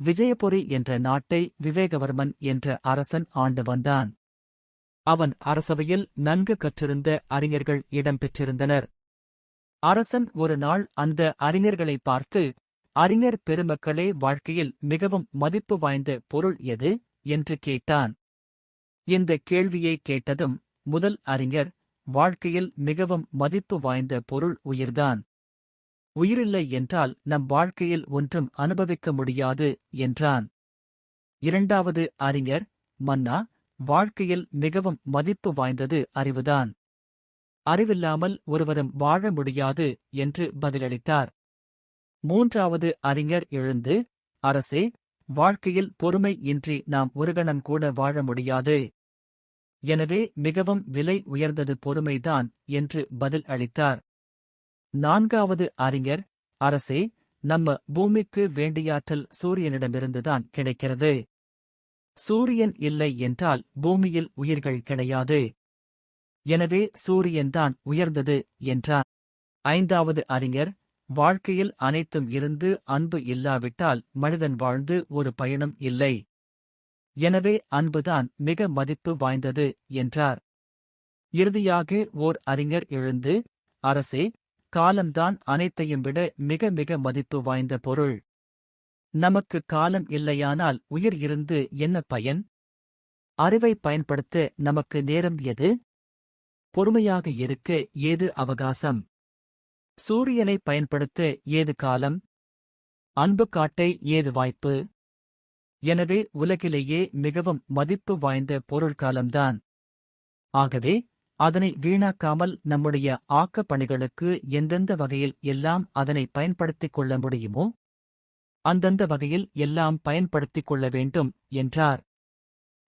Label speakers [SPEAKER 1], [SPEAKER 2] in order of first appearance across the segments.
[SPEAKER 1] விஜயபுரி என்ற நாட்டை விவேகவர்மன் என்ற அரசன் ஆண்டு வந்தான். அவன் அரசவையில் நன்கு கற்றிருந்த அறிஞர்கள் இடம்பெற்றிருந்தனர் அரசன் ஒரு நாள் அந்த அறிஞர்களை பார்த்து அறிஞர் பெருமக்களே வாழ்க்கையில் மிகவும் மதிப்பு வாய்ந்த பொருள் எது? என்று கேட்டான். இந்த கேள்வியை கேட்டதும் முதல் அறிஞர் வாழ்க்கையில் மிகவும் மதிப்பு வாய்ந்த பொருள் உயிர்தான். உயிரில்லை என்றால் நம் வாழ்க்கையில் ஒன்றும் அனுபவிக்க முடியாது என்றான். இரண்டாவது அறிஞர் மன்னா வாழ்க்கையில் மிகவும் மதிப்பு வாய்ந்தது அறிவுதான். அறிவில்லாமல் ஒருவரும் வாழ முடியாது என்று பதிலளித்தார். மூன்றாவது அறிஞர் எழுந்து அரசே வாழ்க்கையில் பொறுமை இன்றி நாம் ஒருகணம் கூட வாழ முடியாது. எனவே மிகவும் விலை உயர்ந்தது பொறுமைதான் என்று பதில் அளித்தார். நான்காவது அறிஞர் அரசே நம்ம பூமிக்கு வேண்டியாற்றல் சூரியனிடமிருந்துதான் கிடைக்கிறது. சூரியன் இல்லை என்றால் பூமியில் உயிர்கள் கிடையாது. எனவே சூரியன்தான் உயர்ந்தது என்றார். ஐந்தாவது அறிஞர் வாழ்க்கையில் அனைத்தும் இருந்து அன்பு இல்லாவிட்டால் மனிதன் வாழ்ந்து ஒரு பயணம் இல்லை. எனவே அன்புதான் மிக மதிப்பு வாய்ந்தது என்றார். இறுதியாக ஓர் அறிஞர் எழுந்து அரசே காலம்தான் அனைத்தையும் விட மிக மிக மதிப்பு வாய்ந்த பொருள். நமக்கு காலம் இல்லையானால் உயிர் இருந்து என்ன பயன்? அறிவை பயன்படுத்த நமக்கு நேரம் எது? பொறுமையாக இருக்க ஏது அவகாசம்? சூரியனை பயன்படுத்த ஏது காலம்? அன்பு காட்டை ஏது வாய்ப்பு? எனவே உலகிலேயே மிகவும் மதிப்பு வாய்ந்த பொருள்காலம்தான் ஆகவே அதனை வீணாக்காமல் நம்முடைய ஆக்கப் பணிகளுக்கு எந்தெந்த வகையில் எல்லாம் அதனை பயன்படுத்திக் கொள்ள முடியுமோ அந்தந்த வகையில் எல்லாம் பயன்படுத்திக் கொள்ள வேண்டும் என்றார்.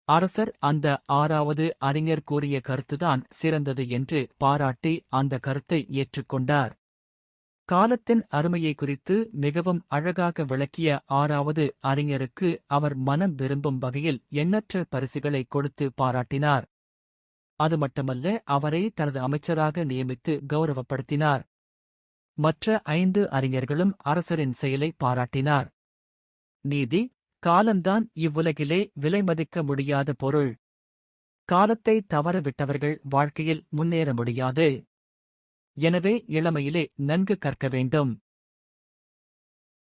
[SPEAKER 1] அரசர் அந்த ஆறாவது அறிஞர் கூறிய கருத்துதான் சிறந்தது என்று பாராட்டி அந்த கருத்தை ஏற்றுக்கொண்டார் காலத்தின் அருமையை குறித்து மிகவும் அழகாக விளக்கிய ஆறாவது அறிஞருக்கு அவர் மனம் விரும்பும் வகையில் எண்ணற்ற பரிசுகளை கொடுத்து பாராட்டினார். அது மட்டுமல்ல அவரை தனது அமைச்சராக நியமித்து கௌரவப்படுத்தினார். மற்ற ஐந்து அறிஞர்களும் அரசரின் செயலை பாராட்டினார். நீதி காலம்தான் இவ்வுலகிலே விலைமதிக்க முடியாத பொருள். காலத்தை தவறவிட்டவர்கள் வாழ்க்கையில் முன்னேற முடியாது. எனவே இளமையிலே நன்கு கற்க வேண்டும்.